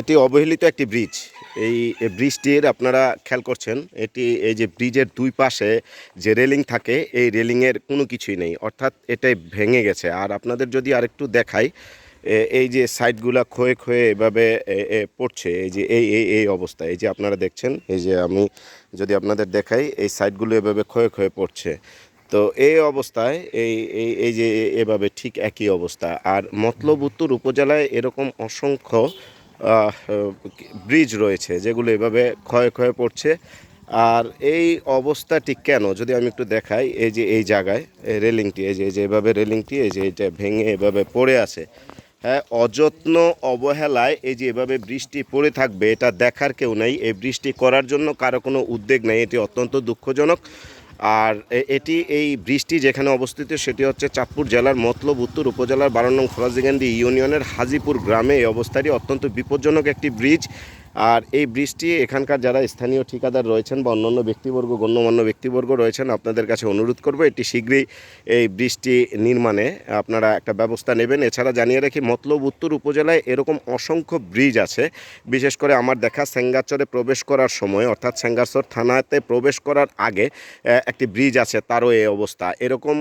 এটি অবহেলিত একটি ব্রিজ। এই ব্রিজটির আপনারা খেয়াল করছেন, এটি, এই যে ব্রিজের দুই পাশে যে রেলিং থাকে, এই রেলিংয়ের কোনো কিছুই নেই। অর্থাৎ এটাই ভেঙে গেছে। আর আপনাদের যদি আরেকটু দেখাই এই যে সাইডগুলা ক্ষয়ে ক্ষয়ে এভাবে পড়ছে, এই যে এই এই এই অবস্থা, এই যে আপনারা দেখছেন, এই যে আমি যদি আপনাদের দেখাই, এই সাইডগুলো এভাবে ক্ষয়ে ক্ষয়ে পড়ছে। তো এই অবস্থায়, এই এই এই যে এভাবে ঠিক একই অবস্থা। আর মতলব উত্তর উপজেলায় এরকম অসংখ্য ব্রিজ রয়েছে যেগুলো এভাবে ক্ষয়ে ক্ষয়ে পড়ছে। আর এই অবস্থাটি কেন, যদি আমি একটু দেখাই, এই যে এই জায়গায়, এই রেলিংটি, এই যে এই যে এভাবে রেলিংটি, এই যে এটা ভেঙে এভাবে পড়ে আছে হ্যাঁ অযত্ন অবহেলায় এই যে এভাবে বৃষ্টি পড়ে থাকবে, এটা দেখার কেউ নেই। এই বৃষ্টি করার জন্য কারও কোনো উদ্বেগ নেই, এটি অত্যন্ত দুঃখজনক। আর এটি এই ব্রিজটি যেখানে অবস্থিত সেটি হচ্ছে চাঁদপুর জেলার মতলব উত্তর উপজেলার বারো নং ফরাজিগান্দি ইউনিয়নের হাজিপুর গ্রামে এই অবস্থাটি অত্যন্ত বিপজ্জনক একটি ব্রিজ। আর এই বৃষ্টি এখানকার যারা স্থানীয় ঠিকাদার রয়েছেন বা অন্যান্য ব্যক্তিবর্গ, গণ্যমান্য ব্যক্তিবর্গ রয়েছেন, আপনাদের কাছে অনুরোধ করব এটি শীঘ্রই এই বৃষ্টি নির্মাণে আপনারা একটা ব্যবস্থা নেবেন। এছাড়া জানিয়ে রাখি, মতলব উত্তর উপজেলায় এরকম অসংখ্য ব্রিজ আছে। বিশেষ করে আমার দেখা সেঙ্গাচরে প্রবেশ করার সময়, অর্থাৎ সেঙ্গাচর থানাতে প্রবেশ করার আগে একটি ব্রিজ আছে, তারও এই অবস্থা। এরকম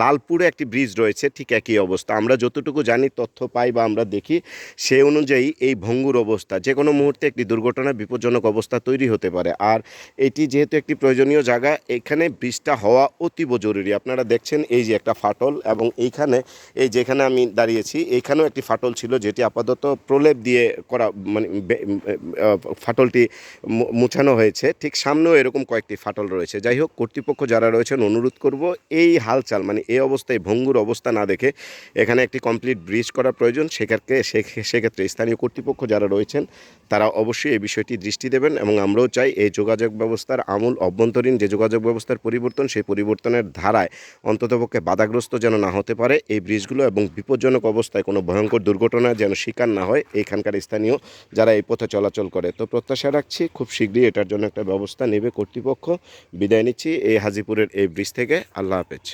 লালপুরে একটি ব্রিজ রয়েছে, ঠিক একই অবস্থা। আমরা যতটুকু জানি, তথ্য পাই বা আমরা দেখি, সে অনুযায়ী এই ভঙ্গুর অবস্থা। যে কোনো মুহূর্তে একটি দুর্ঘটনা, বিপজ্জনক অবস্থা তৈরি হতে পারে। আর এটি যেহেতু একটি প্রয়োজনীয় জায়গা, এখানে ব্রিজটা হওয়া অতীব জরুরি। আপনারা দেখছেন এই যে একটা ফাটল এবং এইখানে, এই যেখানে আমি দাঁড়িয়েছি এইখানেও একটি ফাটল ছিল যেটি আপাতত প্রলেপ দিয়ে করা মানে ফাটলটি মুছানো হয়েছে। ঠিক সামনেও এরকম কয়েকটি ফাটল রয়েছে। যাই হোক, কর্তৃপক্ষ যারা রয়েছেন, অনুরোধ করব এই হালচাল মানে এই অবস্থায় ভঙ্গুর অবস্থা না দেখে এখানে একটি কমপ্লিট ব্রিজ করা প্রয়োজন। সেক্ষেত্রে সেক্ষেত্রে স্থানীয় কর্তৃপক্ষ যারা রয়েছেন, তারা অবশ্যই এই বিষয়টি দৃষ্টি দেবেন এবং আমরাও চাই এই যোগাযোগ ব্যবস্থার আমূল অভ্যন্তরীণ যে যোগাযোগ ব্যবস্থার পরিবর্তন, সেই পরিবর্তনের ধারায় অন্ততপক্ষে বাধাগ্রস্ত যেন না হতে পারে। এই ব্রিজগুলো এবং বিপজ্জনক অবস্থায় কোনো ভয়ঙ্কর দুর্ঘটনা যেন শিকার না হয়, এইখানকার স্থানীয় যারা এই পথে চলাচল করে। তো প্রত্যাশা রাখছি খুব শীঘ্রই এটার জন্য একটা ব্যবস্থা নেবে কর্তৃপক্ষ। বিদায় নিচ্ছি এই হাজিপুরের এই ব্রিজ থেকে। আল্লাহ হাফেজ।